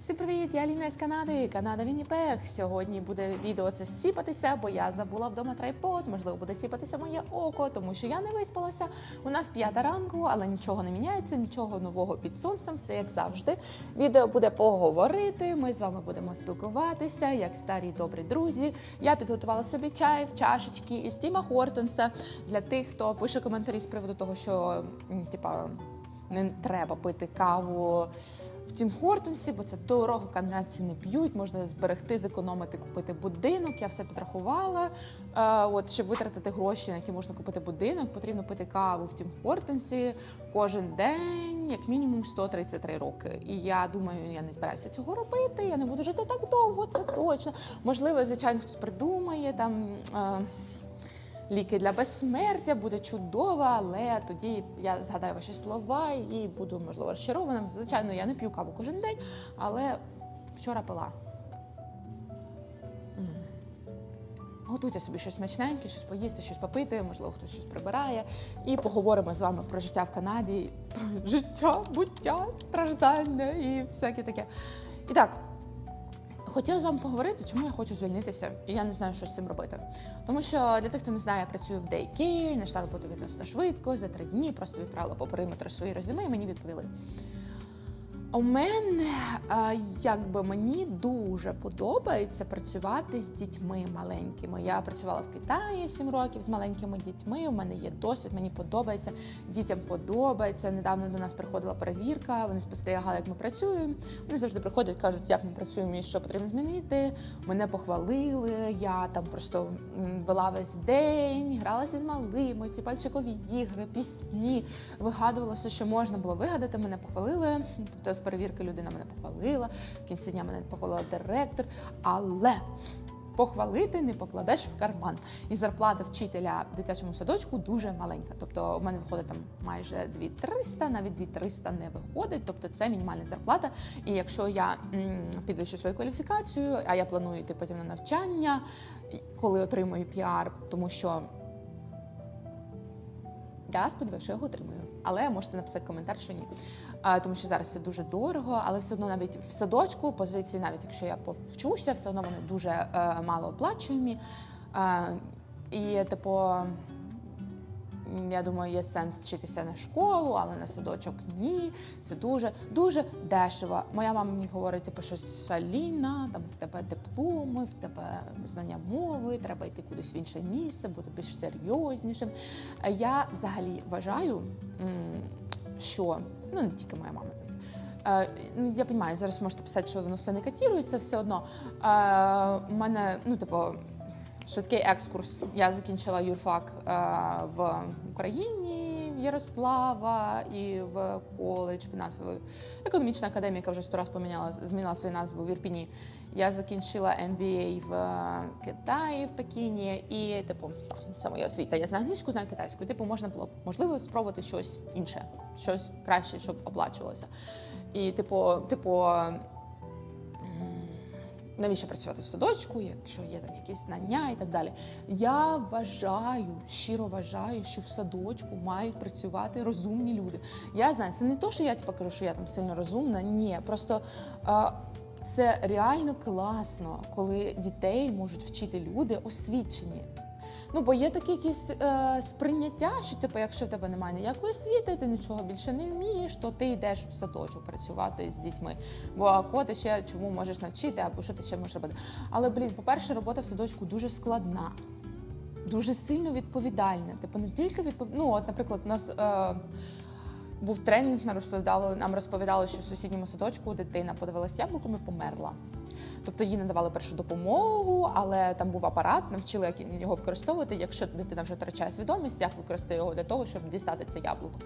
Всім привіт! Я Аліна з Канади, Канада Вінніпег. Сьогодні буде відео це сіпатися, бо я забула вдома трайпод. Можливо, буде сіпатися моє око, тому що я не виспалася. У нас п'ята ранку, але нічого не міняється, нічого нового під сонцем, все як завжди. Відео буде поговорити. Ми з вами будемо спілкуватися, як старі добрі друзі. Я підготувала собі чай в чашечки із Тіма Хортонса для тих, хто пише коментарі з приводу того, що типа не треба пити каву в Тім Хортонсі, бо це дорого, канадці не п'ють, можна зберегти, зекономити, купити будинок. Я все підрахувала. Е, от, щоб витратити гроші, на які можна купити будинок, потрібно пити каву в Тім Хортонсі кожен день, як мінімум 133 роки. І я думаю, я не збираюся цього робити. Я не буду жити так довго, це точно. Можливо, звичайно, хтось придумає там. Е, ліки для безсмертя буде чудово, але тоді я згадаю ваші слова і буду можливо розчарована. Звичайно, я не п'ю каву кожен день, але вчора пила. Готуйте собі щось смачненьке, щось поїсти, щось попити, можливо, хтось щось прибирає. І поговоримо з вами про життя в Канаді, про життя, буття, страждання і всяке таке. І так, Хотіла з вами поговорити, чому я хочу звільнитися, і я не знаю, що з цим робити. Тому що для тих, хто не знає, я працюю в Daycare, знайшла роботу відносно швидко, за три дні просто відправила по периметру свої резюме, і мені відповіли. У мене е, якби мені дуже подобається працювати з дітьми маленькими. Я працювала в Китаї 7 років з маленькими дітьми. У мене є досвід, мені подобається. Дітям подобається. Недавно до нас приходила перевірка. Вони спостерігали, як ми працюємо. Вони завжди приходять, кажуть, як ми працюємо і що потрібно змінити. Мене похвалили. Я там просто вела весь день, гралася з малими, ці пальчикові ігри, пісні, вигадувала все, що можна було вигадати. Мене похвалили. Тобто з перевірки людина мене похвалила. В кінці дня мене похвалила директор. Але похвалити не покладеш в карман. І зарплата вчителя в дитячому садочку дуже маленька. Тобто у мене виходить там майже 2300, навіть 2300 не виходить. Тобто це мінімальна зарплата. І якщо я підвищу свою кваліфікацію, а я планую йти потім на навчання, коли отримую піар, тому що я сподіваюся, що його отримую. Але можете написати коментар, що ні. Тому що зараз це дуже дорого, але все одно навіть в садочку позиції, навіть якщо я повчуся, все одно вони дуже е, мало оплачуємі. І, типу, я думаю, є сенс вчитися на школу, але на садочок ні. Це дуже дуже дешево. Моя мама мені говорить, типу, що Саліна, там в тебе дипломи, в тебе знання мови, треба йти кудись в інше місце, бути більш серйознішим. Я взагалі вважаю, що ну не тільки моя мама. навіть, Е, ну, я розумію, зараз можете писати, що воно все не катірується, все одно. Е, у мене, ну, типу, швидкий екскурс. Я закінчила юрфак е, в Україні, Ярослава і в коледж фінансової економічна академія, вже сто раз поміняла, змінила свою назву в Ірпіні. Я закінчила MBA в е, Китаї, в Пекіні, і типу, це моя освіта. Я знаю англійську, знаю китайську. Типу, можна було можливо спробувати щось інше, щось краще, щоб оплачувалося. І, типу, типу, навіщо працювати в садочку, якщо є там якісь знання і так далі. Я вважаю, щиро вважаю, що в садочку мають працювати розумні люди. Я знаю, це не то, що я типу, кажу, що я там сильно розумна. Ні, просто. Е, це реально класно, коли дітей можуть вчити люди освічені. Ну, бо є таке якесь е, сприйняття, що типу, якщо в тебе немає ніякої освіти, ти нічого більше не вмієш, то ти йдеш в садочок працювати з дітьми. Бо кого ти ще чому можеш навчити, або що ти ще можеш робити. Але блін, по-перше, робота в садочку дуже складна, дуже сильно відповідальна. Типу, не тільки відпов... Ну, от, наприклад, у нас. Е, був тренінг, нам розповідали, нам розповідали, що в сусідньому садочку дитина подивилась яблуком і померла. Тобто їй надавали першу допомогу, але там був апарат, навчили, як його використовувати. Якщо дитина вже втрачає свідомість, як використати його для того, щоб дістати це яблуко.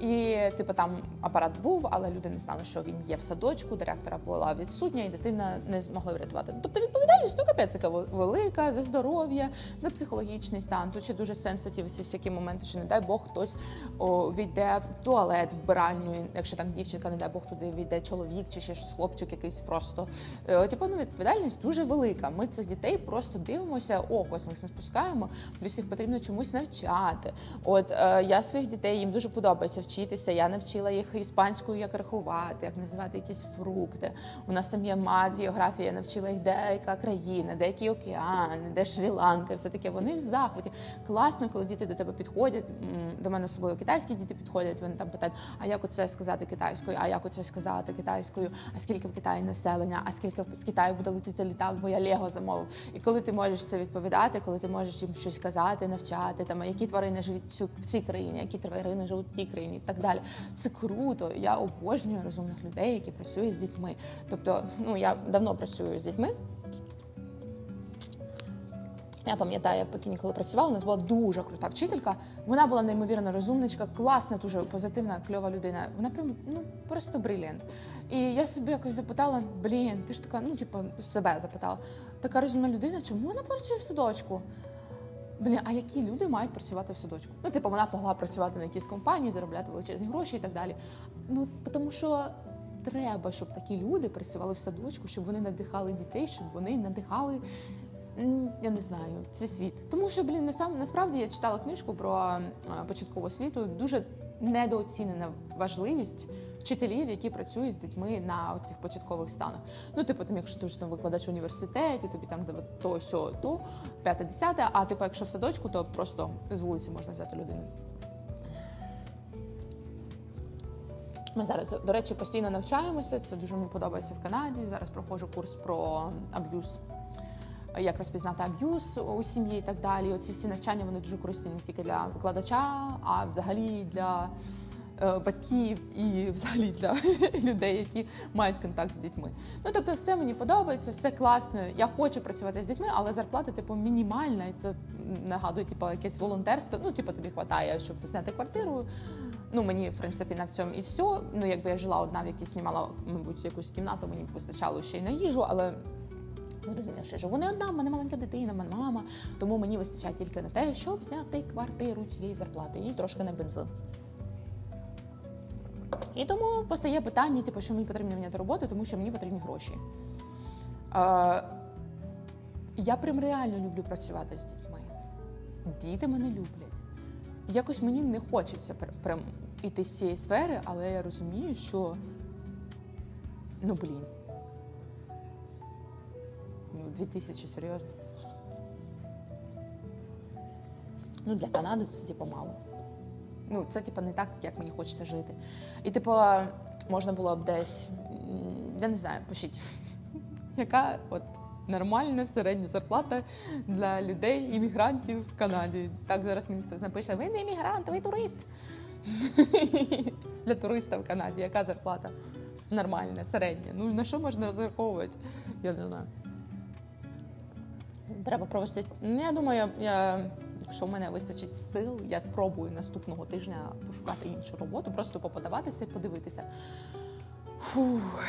І типу там апарат був, але люди не знали, що він є в садочку. Директора була відсутня, і дитина не змогла врятувати. Тобто відповідальність ну капець велика за здоров'я, за психологічний стан. Тут ще дуже сенситив всі всякі моменти, що не дай Бог хтось о, війде в туалет, вбиральню. Якщо там дівчинка, не дай Бог туди війде чоловік чи ще щось хлопчик якийсь просто. Е, типу, ну, відповідальність дуже велика. Ми цих дітей просто дивимося, око з не спускаємо, плюс їх потрібно чомусь навчати. От е, я своїх дітей їм дуже подобається вчитися. Я навчила їх іспанською, як рахувати, як називати якісь фрукти. У нас там є мат, географія, я навчила їх деяка країна, деякі океани, де Шрі-Ланка, все таке. Вони в захваті. Класно, коли діти до тебе підходять. До мене особливо китайські діти підходять. Вони там питають, а як оце сказати китайською, а як оце сказати китайською, а скільки в Китаї населення, а скільки з Китаю буде летіти літак, бо я Лего замовив. І коли ти можеш це відповідати, коли ти можеш їм щось казати, навчати, там які тварини живуть в цій країні, які тварини живуть в тій країні, і так далі. Це круто. Я обожнюю розумних людей, які працюють з дітьми. Тобто, ну я давно працюю з дітьми. Я пам'ятаю, я в Пекіні, коли працювала, у нас була дуже крута вчителька. Вона була неймовірно розумничка, класна, дуже позитивна, кльова людина. Вона прям ну просто бриліант. І я собі якось запитала: блін, ти ж така, ну типу, себе запитала. Така розумна людина, чому вона працює в садочку? Блін, а які люди мають працювати в садочку? Ну, типу, вона могла працювати на якійсь компанії, заробляти величезні гроші і так далі. Ну, тому що треба, щоб такі люди працювали в садочку, щоб вони надихали дітей, щоб вони надихали. Я не знаю, цей світ. Тому що, блін, насправді я читала книжку про початкову освіту. Дуже недооцінена важливість вчителів, які працюють з дітьми на цих початкових станах. Ну, типу, там, якщо ти вже там викладач університеті, тобі там то, сьо, то, п'яте, десяте, а типу, якщо в садочку, то просто з вулиці можна взяти людину. Ми зараз, до речі, постійно навчаємося. Це дуже мені подобається в Канаді. Зараз проходжу курс про аб'юз. Як розпізнати аб'юз у сім'ї і так далі. Оці всі навчання вони дуже корисні не тільки для викладача, а взагалі для е, батьків і взагалі для людей, які мають контакт з дітьми. Ну тобто, все мені подобається, все класно. Я хочу працювати з дітьми, але зарплата типу мінімальна, і це нагадує, типу, якесь волонтерство. Ну, типу, тобі вистачає, щоб зняти квартиру. Ну, мені, в принципі, на всьому і все. Ну, якби я жила одна, в якій знімала, мабуть, якусь кімнату, мені б вистачало ще й на їжу, але Зрозуміло, що я живу не одна, в мене маленька дитина, мене мама, тому мені вистачає тільки на те, щоб зняти квартиру цієї зарплати і трошки на бензин. І тому постає питання, типу, що мені потрібно міняти роботу, тому що мені потрібні гроші. Е, я прям реально люблю працювати з дітьми. Діти мене люблять. Якось мені не хочеться пр- прям іти з цієї сфери, але я розумію, що ну блін. Ну, 2000, серйозно. Ну, для Канади це типу мало. Ну, це типу не так, як мені хочеться жити. І, типу, можна було б десь, я не знаю, пишіть, яка от нормальна середня зарплата для людей, іммігрантів в Канаді. Так зараз мені хтось напише: ви не іммігрант, ви турист. Для туриста в Канаді яка зарплата? Нормальна, середня. Ну на що можна розраховувати? Я не знаю. Треба провести. Ну, я думаю, я, якщо в мене вистачить сил, я спробую наступного тижня пошукати іншу роботу, просто поподаватися і подивитися. Фух,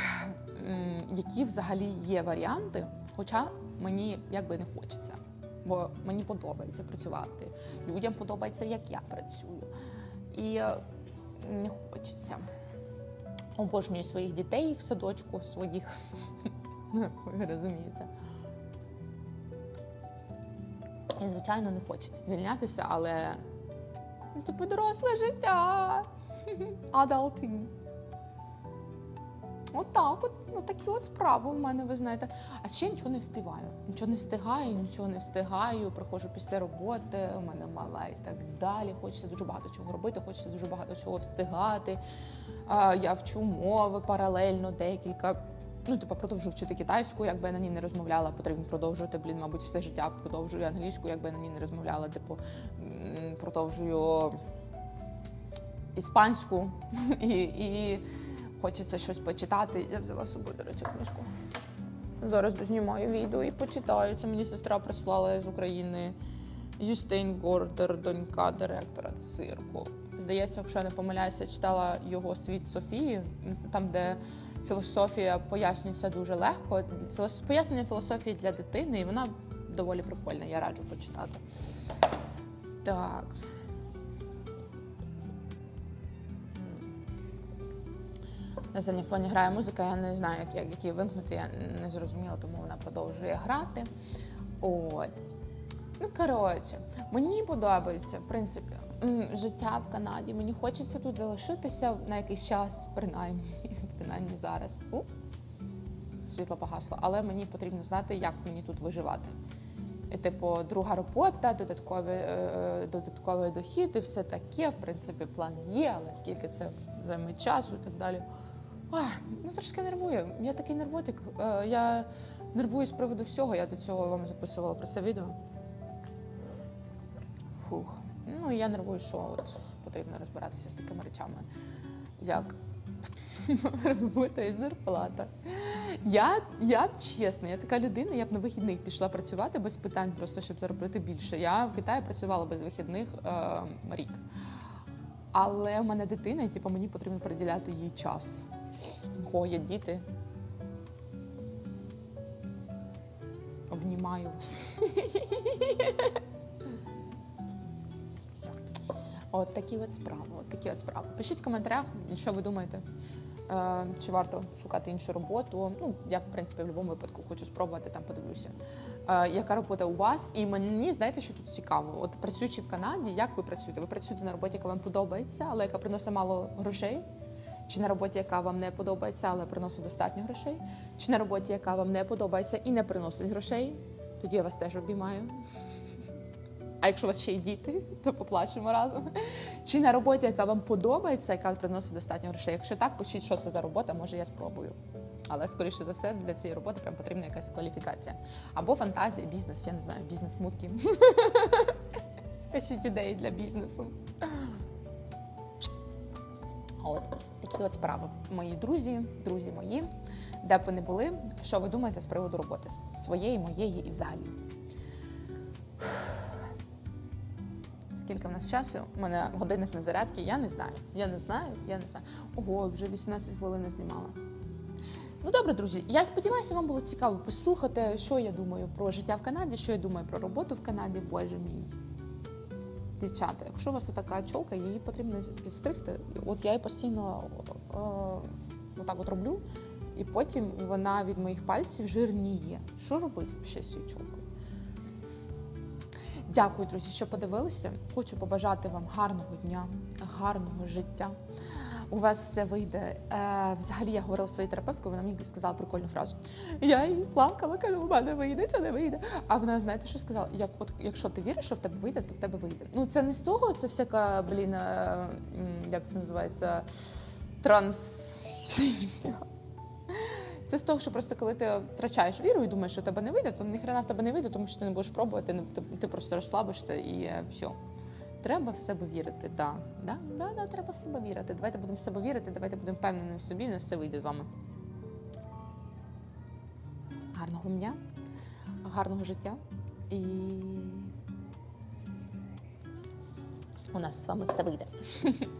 які взагалі є варіанти, хоча мені якби не хочеться. Бо мені подобається працювати. Людям подобається, як я працюю. І е, не хочеться. Обожнюю своїх дітей в садочку, своїх. Ви розумієте. І, звичайно, не хочеться звільнятися, але ну, типу доросле життя. Adulting. Отак, от, ну такі от справи у мене, ви знаєте. А ще нічого не вспіваю. Нічого не встигаю, нічого не встигаю. Приходжу після роботи, у мене мала і так далі. Хочеться дуже багато чого робити, хочеться дуже багато чого встигати. А, я вчу мови паралельно декілька. Ну, типу, продовжую вчити китайську, якби я на ній не розмовляла, потрібно продовжувати, блін, мабуть, все життя продовжую англійську, якби я на ній не розмовляла, типу, продовжую іспанську і, і хочеться щось почитати. Я взяла з собою, до речі, книжку. Зараз дознімаю відео і почитаю. Це мені сестра прислала з України. Юстейн Гордер, донька директора цирку. Здається, якщо я не помиляюся, читала його світ Софії, там, де філософія пояснюється дуже легко. Пояснення філософії для дитини, і вона доволі прикольна, я раджу почитати. Так. На задній фоні грає музика, я не знаю, як, як, її вимкнути, я не зрозуміла, тому вона продовжує грати. От. Ну, коротше, мені подобається, в принципі, життя в Канаді. Мені хочеться тут залишитися на якийсь час, принаймні, принаймні зараз. У, світло погасло, але мені потрібно знати, як мені тут виживати. І, типу, друга робота, додаткові, е, додатковий дохід і все таке. В принципі, план є, але скільки це займе часу і так далі. Ах, ну трошки нервую. Я такий нервотик. Е, я нервую з приводу всього. Я до цього вам записувала про це відео. Фух. Ну я нервую, що от потрібно розбиратися з такими речами, як робота і зарплата. Я, я чесно, я така людина, я б на вихідних пішла працювати без питань, просто щоб заробити більше. Я в Китаї працювала без вихідних е, рік. Але в мене дитина, і типу, мені потрібно приділяти їй час. Кого є діти. Обнімаю вас. От такі от справи. От такі от справи. Пишіть в коментарях, що ви думаєте. Е, чи варто шукати іншу роботу? Ну, я, в принципі, в будь-якому випадку хочу спробувати, там подивлюся. Е, яка робота у вас? І мені, знаєте, що тут цікаво? От працюючи в Канаді, як ви працюєте? Ви працюєте на роботі, яка вам подобається, але яка приносить мало грошей? Чи на роботі, яка вам не подобається, але приносить достатньо грошей? Чи на роботі, яка вам не подобається і не приносить грошей? Тоді я вас теж обіймаю. А якщо у вас ще й діти, то поплачемо разом. Чи на роботі, яка вам подобається, яка приносить достатньо грошей? Якщо так, пишіть, що це за робота, може я спробую. Але скоріше за все для цієї роботи прям потрібна якась кваліфікація. Або фантазія, бізнес, я не знаю, бізнес-мутки. Пишіть ідеї для бізнесу. От такі от справи. Мої друзі, друзі мої, де б ви не були, що ви думаєте з приводу роботи своєї, моєї і взагалі. Скільки в нас часу? У мене годинник на зарядці, я не знаю. Я не знаю, я не знаю. Ого, вже 18 хвилин знімала. Ну добре, друзі. Я сподіваюся, вам було цікаво послухати, що я думаю про життя в Канаді, що я думаю про роботу в Канаді. Боже мій. Дівчата, якщо у вас така чолка, її потрібно підстригти. От я її постійно е, отак от роблю, і потім вона від моїх пальців жирніє. Що робити ще з цією чолкою? Дякую, друзі, що подивилися. Хочу побажати вам гарного дня, гарного життя. У вас все вийде. Е, взагалі я говорила своїй терапевткою, вона мені сказала прикольну фразу. Я їй плакала, кажу, у мене вийде чи не вийде. А вона, знаєте, що сказала? Як от якщо ти віриш, що в тебе вийде, то в тебе вийде. Ну це не з цього, це всяка, блін, е, як це називається, транс. Це з того, що просто коли ти втрачаєш віру і думаєш, що тебе не вийде, то ніхрена в тебе не вийде, тому що ти не будеш пробувати, ти просто розслабишся і е, все. Треба в себе вірити, да. Да, да, да, треба в себе вірити. Давайте будемо в себе вірити, давайте будемо впевнені в собі, в нас все вийде з вами. Гарного дня, гарного життя і у нас з вами все вийде.